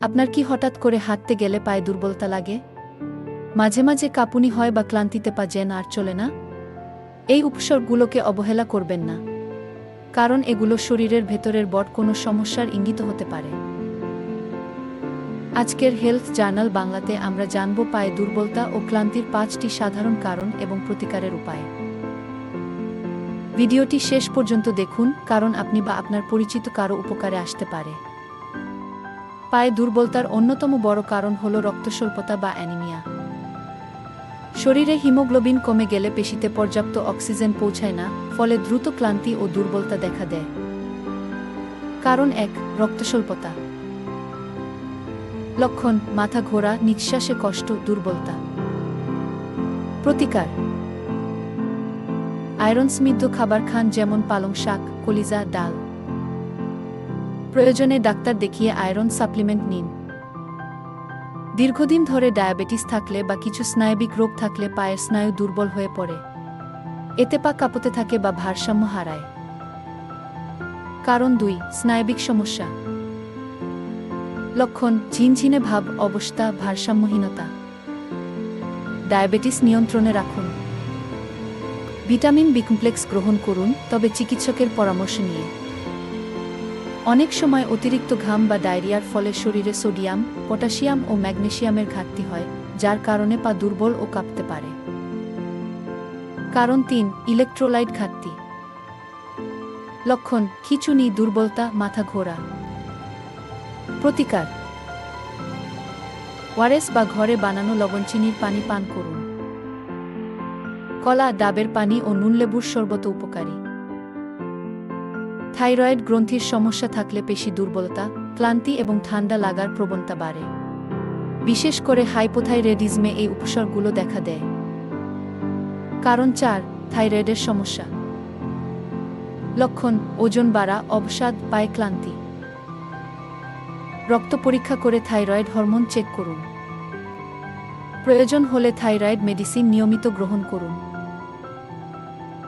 আপনার কি হঠাৎ করে হাঁটতে গেলে পায়ে দুর্বলতা লাগে? মাঝে মাঝে কাঁপুনি হয় বা ক্লান্তিতে পা যেন আর চলে না। এই উপসর্গগুলোকে অবহেলা করবেন না। কারণ এগুলো শরীরের ভেতরের বট কোনো সমস্যার ইঙ্গিত হতে পারে। আজকের হেলথ জার্নাল বাংলাতে আমরা জানব পায়ে দুর্বলতা ও ক্লান্তির পাঁচটি সাধারণ কারণ এবং প্রতিকারের উপায়। ভিডিওটি শেষ পর্যন্ত দেখুন, কারণ আপনি বা আপনার পরিচিত কারও উপকারে আসতে পারে। পায়ে দুর্বলতার অন্যতম বড় কারণ হল রক্তস্বল্পতা বা অ্যানিমিয়া। শরীরে হিমোগ্লোবিন কমে গেলে পেশিতে পর্যাপ্ত অক্সিজেন পৌঁছায় না, ফলে দ্রুত ক্লান্তি ও দুর্বলতা দেখা দেয়। কারণ এক, রক্তস্বল্পতা। লক্ষণ, মাথা ঘোরা, নিঃশ্বাসে কষ্ট, দুর্বলতা। প্রতিকার। আয়রন সমৃদ্ধ খাবার খান যেমন পালং শাক, কলিজা, ডাল। প্রয়োজনে ডাক্তার দেখিয়ে আয়রন সাপ্লিমেন্ট নিন। দীর্ঘদিন ধরে ডায়াবেটিস থাকলে বা কিছু স্নায়বিক রোগ থাকলে পায়ের স্নায়ু দুর্বল হয়ে পড়ে। এতে পা কাঁপতে থাকে বা ভারসাম্য হারায়। কারণ দুই, স্নায়বিক সমস্যা। লক্ষণ, ঝিনঝিনে ভাব, অবস্থা, ভারসাম্যহীনতা। ডায়াবেটিস নিয়ন্ত্রণে রাখুন। ভিটামিন বি কমপ্লেক্স গ্রহণ করুন, তবে চিকিৎসকের পরামর্শ নিয়ে। অনেক সময় অতিরিক্ত ঘাম বা ডায়রিয়ার ফলে শরীরে সোডিয়াম, পটাশিয়াম ও ম্যাগনেশিয়ামের ঘাটতি হয়, যার কারণে পা দুর্বল ও কাঁপতে পারে। কারণ তিন, ইলেকট্রোলাইট ঘাটতি। লক্ষণ, খিচুনি, দুর্বলতা, মাথা ঘোরা। প্রতিকার। ওয়ারেস বা ঘরে বানানো লবণচিনির পানি পান করুন। কলা, ডাবের পানি ও নুনলেবুর শরবত উপকারী। থাইরয়েড গ্রন্থির সমস্যা থাকলে পেশি দুর্বলতা, ক্লান্তি এবং ঠান্ডা লাগার প্রবণতা বাড়ে। বিশেষ করে হাইপোথাইরেডিজমে এই উপসর্গগুলো দেখা দেয়। কারণ চার, থাইরয়েডের সমস্যা। লক্ষণ, ওজন বাড়া, অবসাদ, পায় ক্লান্তি। রক্ত পরীক্ষা করে থাইরয়েড হরমোন চেক করুন। প্রয়োজন হলে থাইরয়েড মেডিসিন নিয়মিত গ্রহণ করুন।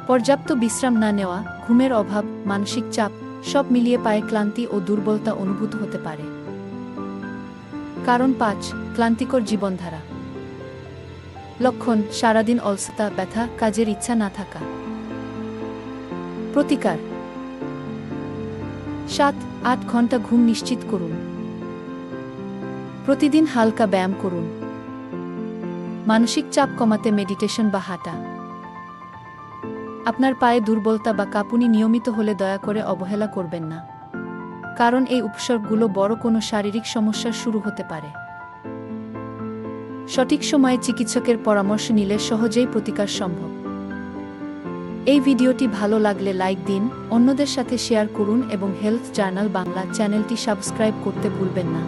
পর্যাপ্ত বিশ্রাম না নেওয়া, ঘুমের অভাব, মানসিক চাপ, সব মিলিয়ে পায়ে ক্লান্তি ও দুর্বলতা অনুভূত হতে পারে। কারণ পাঁচ, ক্লান্তিকর জীবনধারা। লক্ষণ, সারাদিন অলসতা, ব্যথা, কাজের ইচ্ছা না থাকা। প্রতিকার। সাত, আট ঘণ্টা ঘুম নিশ্চিত করুন। প্রতিদিন হালকা ব্যায়াম করুন। মানসিক চাপ কমাতে মেডিটেশন বা হাঁটা। আপনার পায়ে দুর্বলতা বা কাঁপুনি নিয়মিত হলে দয়া করে অবহেলা করবেন না। কারণ এই উপসর্গগুলো বড় কোনো শারীরিক সমস্যার শুরু হতে পারে। সঠিক সময়ে চিকিৎসকের পরামর্শ নিলে সহজেই প্রতিকার সম্ভব। এই ভিডিওটি ভালো লাগলে লাইক দিন, অন্যদের সাথে শেয়ার করুন এবং হেলথ জার্নাল বাংলা চ্যানেলটি সাবস্ক্রাইব করতে ভুলবেন না।